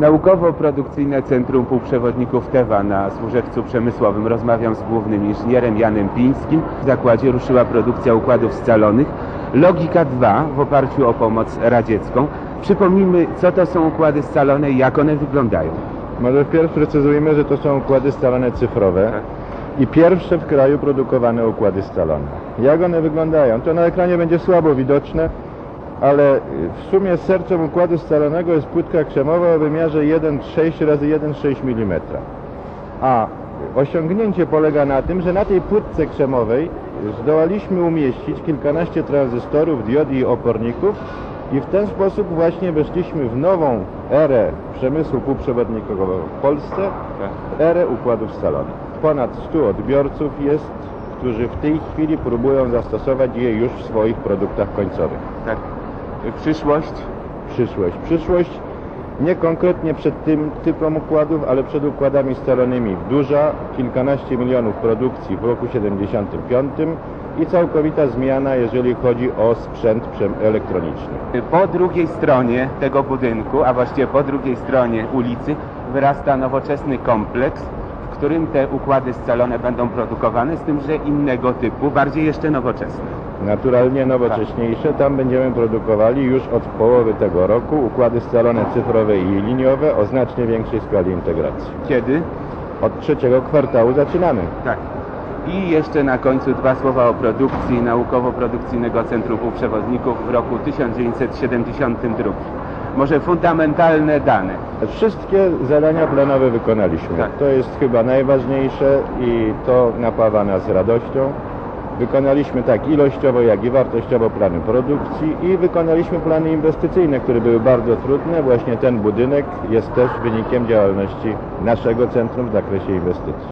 Naukowo-produkcyjne Centrum Półprzewodników TEWA na Służewcu Przemysłowym. Rozmawiam z głównym inżynierem Janem Pińskim. W zakładzie ruszyła produkcja układów scalonych. Logika 2 w oparciu o pomoc radziecką. Przypomnijmy, co to są układy scalone i jak one wyglądają. Może wpierw precyzujmy, że to są układy scalone cyfrowe Tak. i pierwsze w kraju produkowane układy scalone. Jak one wyglądają? To na ekranie będzie słabo widoczne, ale w sumie sercem układu scalonego jest płytka krzemowa o wymiarze 1,6 razy 1,6 mm. A osiągnięcie polega na tym, że na tej płytce krzemowej zdołaliśmy umieścić kilkanaście tranzystorów, diod i oporników i w ten sposób właśnie weszliśmy w nową erę przemysłu półprzewodnikowego w Polsce, erę układów scalonych. Ponad 100 odbiorców jest, którzy w tej chwili próbują zastosować je już w swoich produktach końcowych. Tak. Przyszłość Przyszłość. Przyszłość nie konkretnie przed tym typem układów, ale przed układami scalonymi. Duża, kilkanaście milionów produkcji w roku 75 i całkowita zmiana, jeżeli chodzi o sprzęt elektroniczny. Po drugiej stronie tego budynku, a właściwie po drugiej stronie ulicy, wyrasta nowoczesny kompleks, w którym te układy scalone będą produkowane, z tym, że innego typu, bardziej jeszcze nowoczesne. Naturalnie nowocześniejsze, tam będziemy produkowali już od połowy tego roku układy scalone cyfrowe i liniowe o znacznie większej skali integracji. Kiedy? Od trzeciego kwartału zaczynamy. Tak. I jeszcze na końcu dwa słowa o produkcji Naukowo-Produkcyjnego Centrum Półprzewodników w roku 1972. Może fundamentalne dane. Wszystkie zadania planowe wykonaliśmy. Tak. To jest chyba najważniejsze i to napawa nas radością. Wykonaliśmy tak ilościowo, jak i wartościowo plany produkcji i wykonaliśmy plany inwestycyjne, które były bardzo trudne. Właśnie ten budynek jest też wynikiem działalności naszego centrum w zakresie inwestycji.